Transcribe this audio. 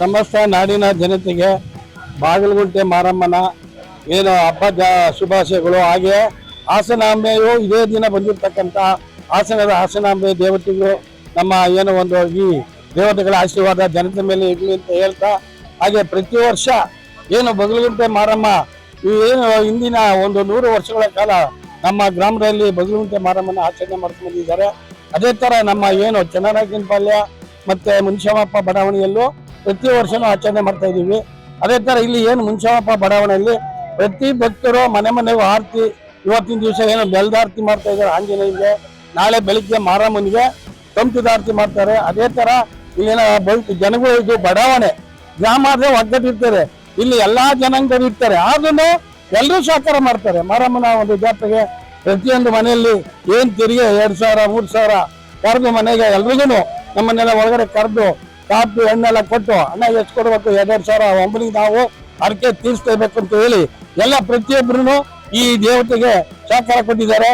ಸಮಸ್ತ ನಾಡಿನ ಜನತೆಗೆ ಬಾಗಲಗುಂಟೆ ಮಾರಮ್ಮನ ಏನು ಹಬ್ಬದ ಶುಭಾಶಯಗಳು, ಹಾಗೆ ಹಾಸನಾಂಬೆಯು ಇದೇ ದಿನ ಬಂದಿರತಕ್ಕಂಥ ಹಾಸನದ ಹಾಸನಾಂಬೆ ದೇವತೆಗಳು ನಮ್ಮ ಏನು ಒಂದು ಈ ದೇವತೆಗಳ ಆಶೀರ್ವಾದ ಜನತೆ ಮೇಲೆ ಇರಲಿ ಅಂತ ಹೇಳ್ತಾ, ಹಾಗೆ ಪ್ರತಿ ವರ್ಷ ಏನು ಬಗಲಗುಂಟೆ ಮಾರಮ್ಮ ಏನು ಇಂದಿನ ಒಂದು ನೂರು ವರ್ಷಗಳ ಕಾಲ ನಮ್ಮ ಗ್ರಾಮದಲ್ಲಿ ಬಗಲಗುಂಟೆ ಮಾರಮ್ಮನ ಆಚರಣೆ ಮಾಡ್ಕೊಂಡಿದ್ದಾರೆ ಅದೇ ತರ ನಮ್ಮ ಏನು ಚನ್ನರಾಜನಪಾಳ್ಯ ಮತ್ತೆ ಮುನಿಷಮಪ್ಪ ಬಡಾವಣೆಯಲ್ಲೂ ಪ್ರತಿ ವರ್ಷನೂ ಆಚರಣೆ ಮಾಡ್ತಾ ಇದ್ದೀವಿ. ಅದೇ ತರ ಇಲ್ಲಿ ಏನು ಮುಂಚಾಪ ಬಡಾವಣೆಯಲ್ಲಿ ಪ್ರತಿ ಭಕ್ತರು ಮನೆ ಮನೆಗೂ ಆರತಿ, ಇವತ್ತಿನ ದಿವಸ ಏನು ಬೆಲ್ದಾರ್ತಿ ಮಾಡ್ತಾ ಇದ್ದಾರೆ ಆಂಜನೇಯನಿಗೆ. ನಾಳೆ ಬೆಳಿಗ್ಗೆ ಮಾರಮ್ಮನಿಗೆ ಕಂಪಿದ ಆರತಿ ಮಾಡ್ತಾರೆ. ಅದೇ ತರ ಇಲ್ಲಿನ ಜನಗಳು ಬಡಾವಣೆ. ಗ್ರಾಮ ಆದ್ರೆ ಒಗ್ಗಟ್ಟಿರ್ತಾರೆ ಇಲ್ಲಿ ಎಲ್ಲಾ ಜನಾಂಗರು ಇರ್ತಾರೆ. ಆದ್ರೂ ಎಲ್ಲರೂ ಸಹಕಾರ ಮಾಡ್ತಾರೆ. ಮಾರಮ್ಮನ ಒಂದು ಜಾತ್ರೆಗೆ ಪ್ರತಿಯೊಂದು ಮನೆಯಲ್ಲಿ ಏನ್ ತೆರಿಗೆ? ಎರಡು ಸಾವಿರ, ಮೂರು ಸಾವಿರ ಕರೆದು ಮನೆಗೆ ಎಲ್ರಿಗೂ ನಮ್ಮನ್ನೆಲ್ಲ ಒಳಗಡೆ ಕರೆದು ಕಾಪಿ ಹಣ್ಣೆಲ್ಲ ಕೊಟ್ಟು ಹಣ ಎಷ್ಟು ಕೊಡಬೇಕು? ಎರಡೆರಡು ಸಾವಿರ ಒಬ್ಬನಿಗೆ ನಾವು ಅರ್ಕೆ ತೀರಿಸ್ಕೋಬೇಕು ಅಂತ ಹೇಳಿ ಎಲ್ಲ ಪ್ರತಿಯೊಬ್ಬರು ಈ ದೇವತೆಗೆ ಸಹಕಾರ ಕೊಟ್ಟಿದ್ದಾರೆ.